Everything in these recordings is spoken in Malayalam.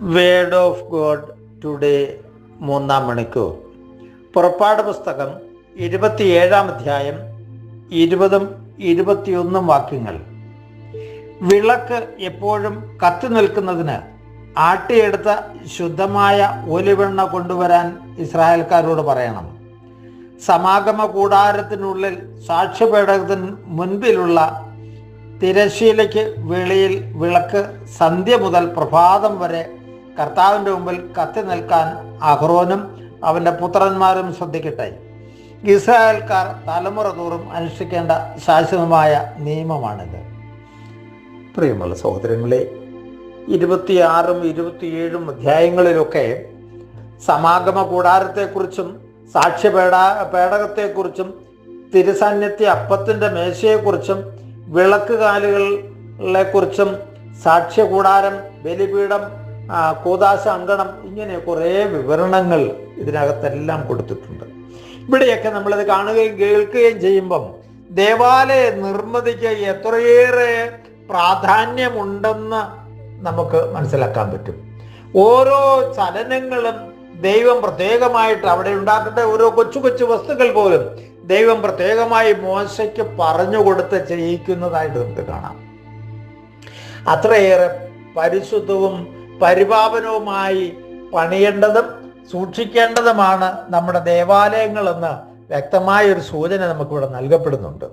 വേർഡ് ഓഫ് ഗോഡ് ടുഡേ മൂന്നാം മണിക്കൂർ. പുറപ്പാട് പുസ്തകം ഇരുപത്തിയേഴാം അധ്യായം ഇരുപതും ഇരുപത്തിയൊന്നും വാക്യങ്ങൾ. വിളക്ക് എപ്പോഴും കത്തി നിൽക്കുന്നതിന് ആട്ടിയെടുത്ത ശുദ്ധമായ ഒലിവെണ്ണ കൊണ്ടുവരാൻ ഇസ്രായേൽക്കാരോട് പറയണം. സമാഗമ കൂടാരത്തിനുള്ളിൽ സാക്ഷ്യപേടകത്തിന് മുൻപിലുള്ള തിരശീലയ്ക്ക് വെളിയിൽ വിളക്ക് സന്ധ്യ മുതൽ പ്രഭാതം വരെ കർത്താവിന്റെ മുമ്പിൽ കത്തി നിൽക്കാൻ അഹ്റോനും അവന്റെ പുത്രന്മാരും ശ്രദ്ധിക്കട്ടെ. ഇസ്രായേൽക്കാർ തലമുറ തോറും അനുഷ്ഠിക്കേണ്ട ശാശ്വതമായ നിയമമാണിത്. പ്രിയമുള്ള സഹോദരങ്ങളെ ഇരുപത്തിയാറും ഇരുപത്തിയേഴും അധ്യായങ്ങളിലൊക്കെ സമാഗമ കൂടാരത്തെക്കുറിച്ചും സാക്ഷ്യപേട പേടകത്തെക്കുറിച്ചും തിരുസാന്നിധ്യ അപ്പത്തിന്റെ മേശയെക്കുറിച്ചും വിളക്ക് കാലുകളെ കുറിച്ചും സാക്ഷ്യകൂടാരം ബലിപീഠം ആ, കൂദാശ അങ്കണം ഇങ്ങനെ കുറേ വിവരണങ്ങൾ ഇതിനകത്തെല്ലാം കൊടുത്തിട്ടുണ്ട്. ഇവിടെയൊക്കെ നമ്മളിത് കാണുകയും കേൾക്കുകയും ചെയ്യുമ്പം ദേവാലയ നിർമ്മിതിക്ക് എത്രയേറെ പ്രാധാന്യമുണ്ടെന്ന് നമുക്ക് മനസ്സിലാക്കാൻ പറ്റും. ഓരോ ചലനങ്ങളും ദൈവം പ്രത്യേകമായിട്ട് അവിടെ ഉണ്ടാക്കേണ്ട ഓരോ കൊച്ചു കൊച്ചു വസ്തുക്കൾ പോലും ദൈവം പ്രത്യേകമായി മോശയ്ക്ക് പറഞ്ഞു കൊടുത്ത് ചെയ്യിക്കുന്നതായിട്ട് നമുക്ക് കാണാം. അത്രയേറെ പരിശുദ്ധവും പരിപാവനവുമായി പണിയേണ്ടതും സൂക്ഷിക്കേണ്ടതുമാണ് നമ്മുടെ ദേവാലയങ്ങളെന്ന് വ്യക്തമായ ഒരു സൂചന നമുക്കിവിടെ നൽകപ്പെടുന്നുണ്ട്.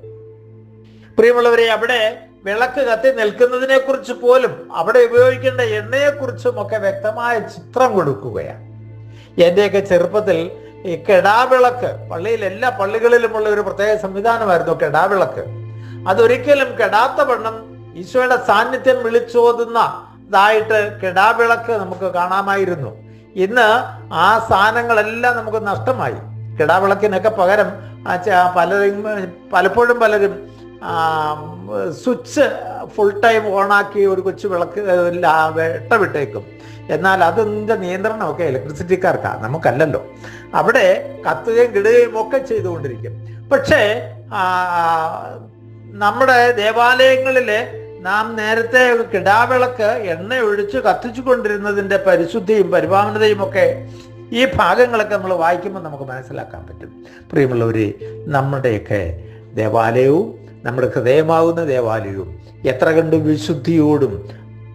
പ്രിയമുള്ളവരെ അവിടെ വിളക്ക് കത്തി നിൽക്കുന്നതിനെ കുറിച്ച് പോലും അവിടെ ഉപയോഗിക്കേണ്ട എണ്ണയെക്കുറിച്ചും ഒക്കെ വ്യക്തമായ ചിത്രം കൊടുക്കുകയാണ്. എന്റെയൊക്കെ ചെറുപ്പത്തിൽ ഈ കെടാവിളക്ക് പള്ളിയിൽ എല്ലാ പള്ളികളിലുമുള്ള ഒരു പ്രത്യേക സംവിധാനമായിരുന്നു കെടാവിളക്ക്. അതൊരിക്കലും കെടാത്ത വണ്ണം ഈശോയുടെ സാന്നിധ്യം വിളിച്ചോതുന്നതായിട്ട് കിടാവിളക്ക് നമുക്ക് കാണാമായിരുന്നു. ഇന്ന് ആ സാധനങ്ങളെല്ലാം നമുക്ക് നഷ്ടമായി. കിടാവിളക്കിനൊക്കെ പകരം പലരും പലപ്പോഴും പലരും സ്വിച്ച് ഫുൾ ടൈം ഓണാക്കി ഒരു കൊച്ചു വിളക്ക് ലാ- വെട്ടമിട്ടേക്കും എന്നാൽ അതിന്റെ നിയന്ത്രണമൊക്കെ ഇലക്ട്രിസിറ്റിക്കാർക്കാണ് നമുക്കല്ലല്ലോ. അവിടെ കത്തുകയും കിടുകയും ഒക്കെ ചെയ്തുകൊണ്ടിരിക്കും. പക്ഷേ നമ്മുടെ ദേവാലയങ്ങളിലെ നാം നേരത്തെ കിടാവിളക്ക് എണ്ണ ഒഴിച്ച് കത്തിച്ചു കൊണ്ടിരുന്നതിന്റെ പരിശുദ്ധിയും പരിപാവനതയും ഒക്കെ ഈ ഭാഗങ്ങളൊക്കെ നമ്മൾ വായിക്കുമ്പോൾ നമുക്ക് മനസ്സിലാക്കാൻ പറ്റും. പ്രിയമുള്ളവരെ നമ്മുടെയൊക്കെ ദേവാലയവും നമ്മുടെ ഹൃദയമാകുന്ന ദേവാലയവും എത്ര കണ്ട് വിശുദ്ധിയോടും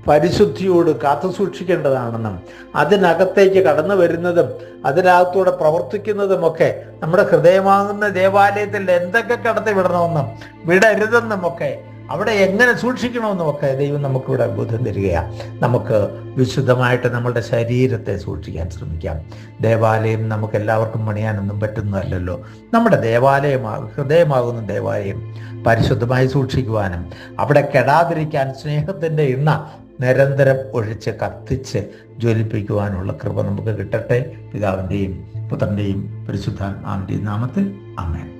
പരിശുദ്ധിയോട് കാത്തു സൂക്ഷിക്കേണ്ടതാണെന്നും അതിനകത്തേക്ക് കടന്നു വരുന്നതും അതിനകത്തൂടെ പ്രവർത്തിക്കുന്നതുമൊക്കെ നമ്മുടെ ഹൃദയമാകുന്ന ദേവാലയത്തിൽ എന്തൊക്കെ കടത്തി വിടണമെന്നും വിടരുതെന്നും ഒക്കെ അവിടെ എങ്ങനെ സൂക്ഷിക്കണമെന്നൊക്കെ ദൈവം നമുക്കിവിടെ ബോധം തരികയാണ് നമുക്ക് വിശുദ്ധമായിട്ട് നമ്മളുടെ ശരീരത്തെ സൂക്ഷിക്കാൻ ശ്രമിക്കാം. ദേവാലയം നമുക്ക് എല്ലാവർക്കും പണിയാനൊന്നും പറ്റുന്നതല്ലല്ലോ. നമ്മുടെ ദേവാലയമാ ഹൃദയമാകുന്ന ദേവാലയം പരിശുദ്ധമായി സൂക്ഷിക്കുവാനും അവിടെ കെടാതിരിക്കാൻ സ്നേഹത്തിന്റെ ഇന്ന നിരന്തരം ഒഴിച്ച് കത്തിച്ച് ജ്വലിപ്പിക്കുവാനുള്ള കൃപ നമുക്ക് കിട്ടട്ടെ. പിതാവിന്റെയും പുത്രന്റെയും പരിശുദ്ധാത്മാവിന്റെയും നാമത്തിൽ അമ്മേൻ